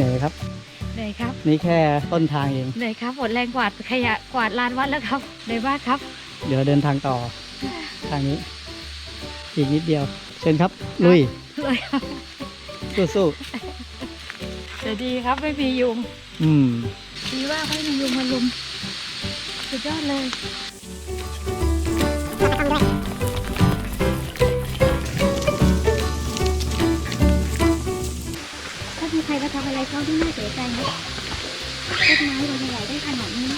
เหนื่อยไหมครับ เหนื่อยครับ นี่แค่ต้นทางเอง เหนื่อยครับหมดแรงกวาดขยะกวาดลานวัดแล้วครับเหนื่อยมากครับ เดี๋ยวเดินทางต่อ ทางนี้ อีกนิดเดียว เชิญครับ ลุย เลยครับสู้แต่ดีครับไม่มียุง ๆอืม ดีว่าไม่มียุงมาลุมสุดยอดเลยถ้ามีใคราทำอะไรเขาที่น่าเสียใจนะต้นไม้เราใหญ่ได้ขนาดนี้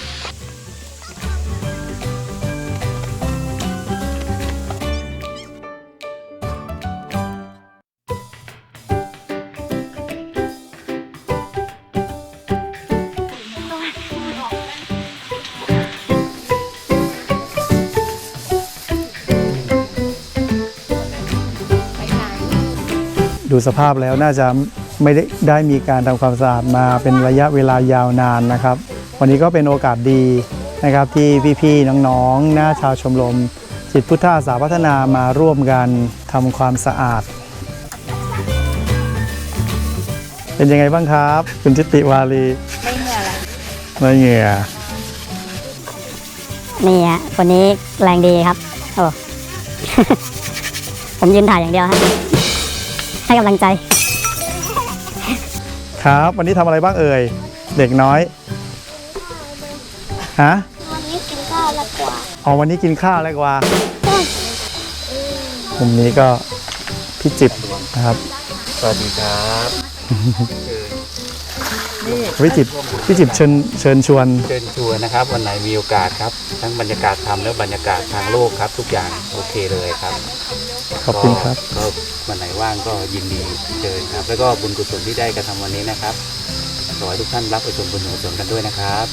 ดูสภาพแล้วน่าจะ ไม่ได้ได้มีการทำความสะอาดมาเป็นระยะเวลายาวนานนะครับ วันนี้ก็เป็นโอกาสดีนะครับที่พี่ๆน้องๆหน้าชาวชมรมจิตพุทธาสาพัฒนามาร่วมกันทำความสะอาด เป็นยังไงบ้างครับคุณจิติวารีไม่เหนื่อยละไม่เหงื่อนี่ฮะคนนี้แรงดีครับโอ้ผมยืนถ่ายอย่างเดียวฮะให้กำลังใจ ครับ วันนี้ทำอะไรบ้างเอ่ย เด็กน้อย ฮะ วันนี้กินข้าวแล้วกว่าอ๋อวันนี้กินข้าวแล้วกว่ามุมนี้ก็พี่จิบนะครับ สวัสดีครับพี่จิบพี่จิบเชิญเชิญชวน เชิญชวนนะครับ วันไหนมีโอกาสครับ ทั้งบรรยากาศธรรมและบรรยากาศทางโลกครับ ทุกอย่างโอเคเลยครับ ขอบคุณครับก็ก็วันไหนว่างก็ยินดีเชิญครับ แล้วก็บุญกุศลที่ได้กระทำวันนี้นะครับขอให้ทุกท่านรับไปส่วนบุญกุศลกันด้วยนะครับ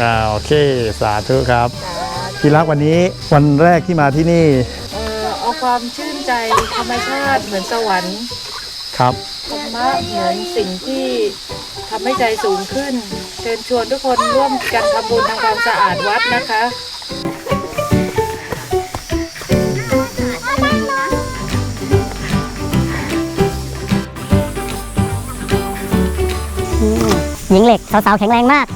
อ่าโอเคสาธุครับพี่รักวันนี้วันแรกที่มาที่นี่เออเอาความชื่นใจธรรมชาติเหมือนสวรรค์ครับธรรมะเหมือนสิ่งที่ทำให้ใจสูงขึ้น เชิญชวนทุกคนร่วมกันทำบุญทำความสะอาดวัดนะคะ ญิงเหล็กสาวๆแข็งแรงมาก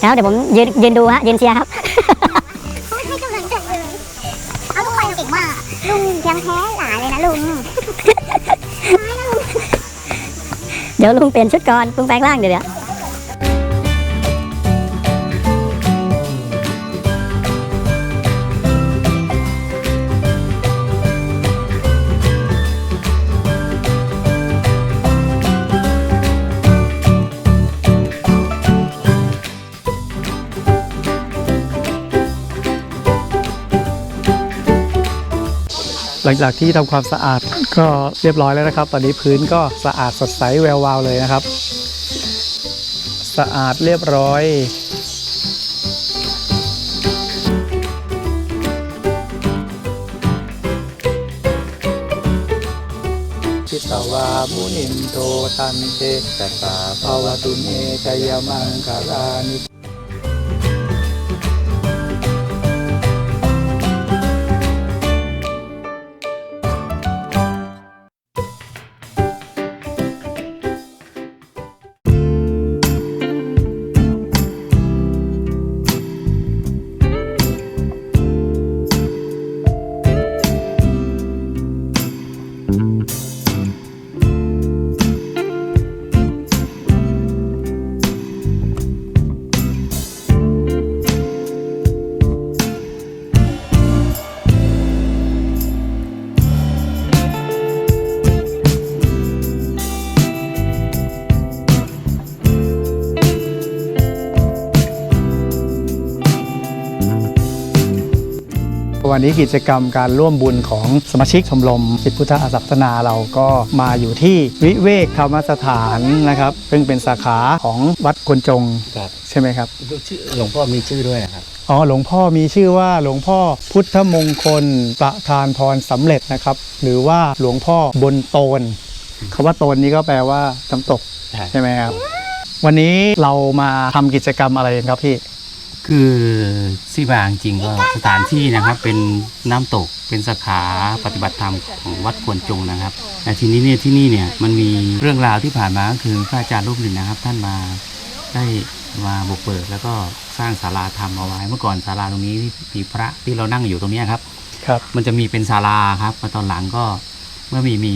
แล้วเดี๋ยวผมยืนยืนดูฮะยืนเชียร์ครับให้กำลังใจเลยเอาทุกคนเก่งมากลุงยังแพ้หลานเลยนะลุงเดี๋ยวลุงเปลี่ยนชุดก่อนลุงแปลงร่างเดี๋ยวเดี๋ยว ลังจากที่ทำความสะอาดก็เรียบร้อยแล้วนะครับ ตอนนี้พื้นก็สะอาดสดใสแวววาวเลยนะครับ สะอาดเรียบร้อยพิตวามุนินโทตันเตตสาภาวตุเมจยมังคารานิ วันนี้กิจกรรมการร่วมบุญของสมาชิกชมรมจิตพุทธอาสาพัฒนาเราก็มาอยู่ที่วิเวกธรรมสถานนะครับ ซึ่งเป็นสาขาของวัดกวนจงครับใช่ไหมครับชื่อหลวงพ่อมีชื่อด้วยนะครับ อ๋อหลวงพ่อมีชื่อว่าหลวงพ่อพุทธมงคลประธานพรสำเร็จนะครับ หรือว่าหลวงพ่อบนโตนคำว่าโตนนี้ก็แปลว่าน้ำตกใช่ใช่ไหมครับวันนี้เรามาทำกิจกรรมอะไรกันครับพี่ คือซีบางจริงก็สถานที่นะครับเป็นน้ำตกเป็นสาขาปฏิบัติธรรมของวัดควรจงนะครับแต่ทีนี้เนี่ยที่นี่เนี่ยมันมีเรื่องราวที่ผ่านมาก็คือพระอาจารย์รูปหนึ่งนะครับ ท่านมาได้มาบุกเบิกแล้วก็สร้างศาลาธรรมเอาไว้ เมื่อก่อนศาลาตรงนี้มีพระที่เรานั่งอยู่ตรงเนี้ยครับครับ มันจะมีเป็นศาลาครับมาตอนหลังก็เมื่อมีมี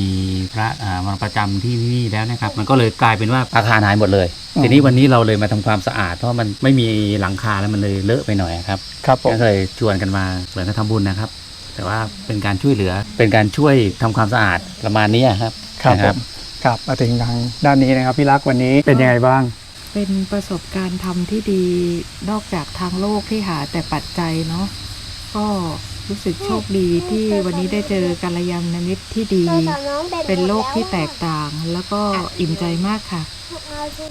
พระอ่ามาประจำที่นี่แล้วนะครับ มันก็เลยกลายเป็นว่าอาคารหายหมดเลยอืม ทีนี้วันนี้เราเลยมาทำความสะอาด เพราะมันไม่มีหลังคาแล้วมันเลยเลอะไปหน่อยครับครับผมก็เลยชวนกันมาเหมือนกับทำบุญนะครับ แต่ว่าเป็นการช่วยเหลือเป็นการช่วยทำความสะอาดประมาณนี้ครับครับนะผมครับมาถึงทางด้านนี้นะครับพี่รักวันนี้เป็นยังไงบ้าง เป็นประสบการณ์ทำที่ดีนอกจากทางโลกที่หาแต่ปัจจัยเนาะก็ รู้สึกโชคดีที่วันนี้ได้เจอกัลยาณมิตรที่ดี เป็นโลกที่แตกต่าง แล้วก็อิ่มใจมากค่ะ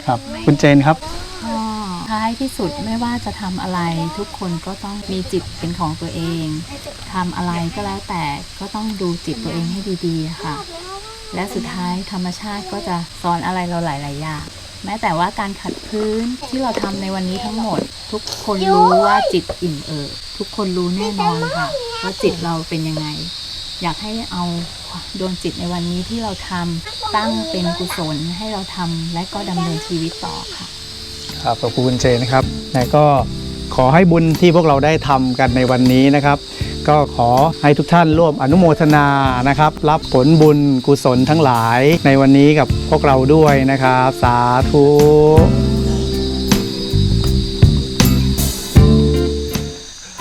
ครับ คุณเจนครับก็ท้ายที่สุดไม่ว่าจะทำอะไรทุกคนก็ต้องมีจิตเป็นของตัวเองทำอะไรก็แล้วแต่ก็ต้องดูจิตตัวเองให้ดีๆค่ะ และสุดท้ายธรรมชาติก็จะสอนอะไรเราหลายๆอย่าง แม้แต่ว่าการขัดพื้นที่เราทำในวันนี้ทั้งหมด ทุกคนรู้ว่าจิตอิ่มเอิบทุกคนรู้แน่นอนค่ะ ว่าจิตเราเป็นยังไง อยากให้เอาดวงจิตในวันนี้ที่เราทำตั้งเป็นกุศลให้เราทำและก็ดำเนินชีวิตต่อค่ะครับขอบคุณเจนนะครับและก็ขอให้บุญที่พวกเราได้ทำกันในวันนี้นะครับ ก็ขอให้ทุกท่านร่วมอนุโมทนานะครับ รับผลบุญกุศลทั้งหลายในวันนี้กับพวกเราด้วยนะครับ สาธุ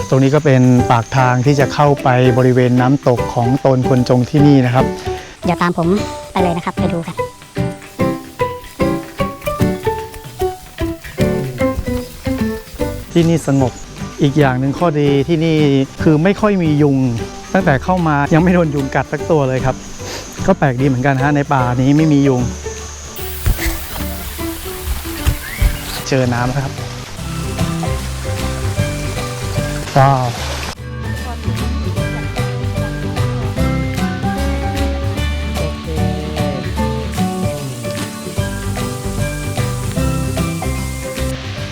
ตรงนี้ก็เป็นปากทางที่จะเข้าไปบริเวณน้ำตกของตนคนจงที่นี่นะครับ เดี๋ยวตามผมไปเลยนะครับ ไปดูกันที่นี่สงบ อีกอย่างหนึ่งข้อดีที่นี่คือไม่ค่อยมียุง ตั้งแต่เข้ามายังไม่โดนยุงกัดสักตัวเลยครับ ก็แปลกดีเหมือนกันฮะในป่านี้ไม่มียุง เจอน้ำครับว้าว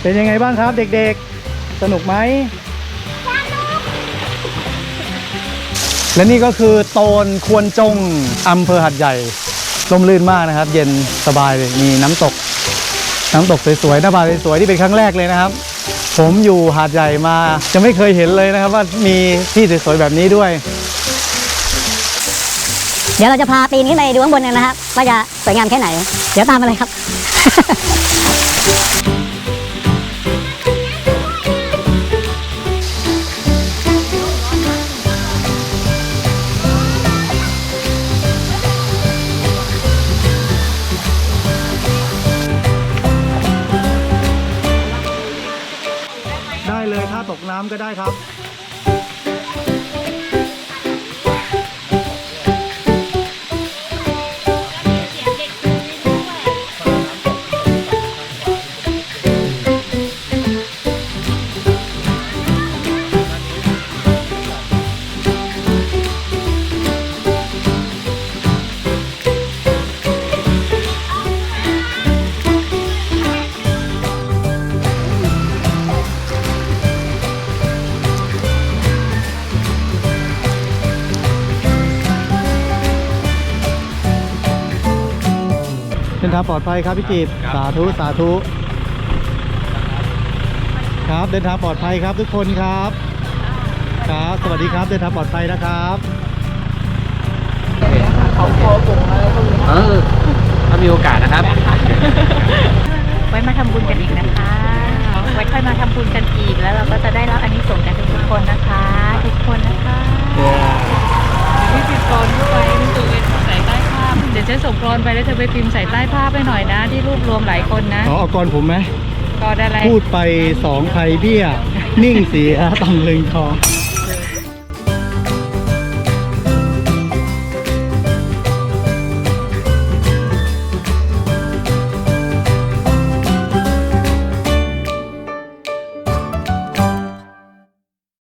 เป็นยังไงบ้างครับเด็กๆ สนุกไหมและนี่ก็คือโตนควรจงอำเภอหัดใหญ่ร่มรื่นมากนะครับ เย็นสบายเลยมีน้ำตก น้ำตกสวยๆหน้าผาสวยๆที่เป็นครั้งแรกเลยนะครับ ผมอยู่หาดใหญ่มาจะไม่เคยเห็นเลยนะครับ ว่ามีที่สวยๆแบบนี้ด้วย เดี๋ยวเราจะพาปีนขึ้นไปดูข้างบนกันนะครับว่าจะสวยงามแค่ไหน เดี๋ยวตามมาเลยครับ ก็ได้ครับ นทางปลอดภัยครับพี่กิตสาธุสาธุ ครับเดินทางปลอดภัยครับทุกคนครับ ครับ สวัสดีครับเดินทางปลอดภัยนะครับเอ รอนไปแล้วเธอไปพิมพ์ใส่ใต้ภาพให้หน่อยนะ ที่รวบรวมหลายคนนะขอเอากรผมไหมกรอนอะไรพูดไปสองไทยเบี้ย นิ่งเสียตำลึงทอง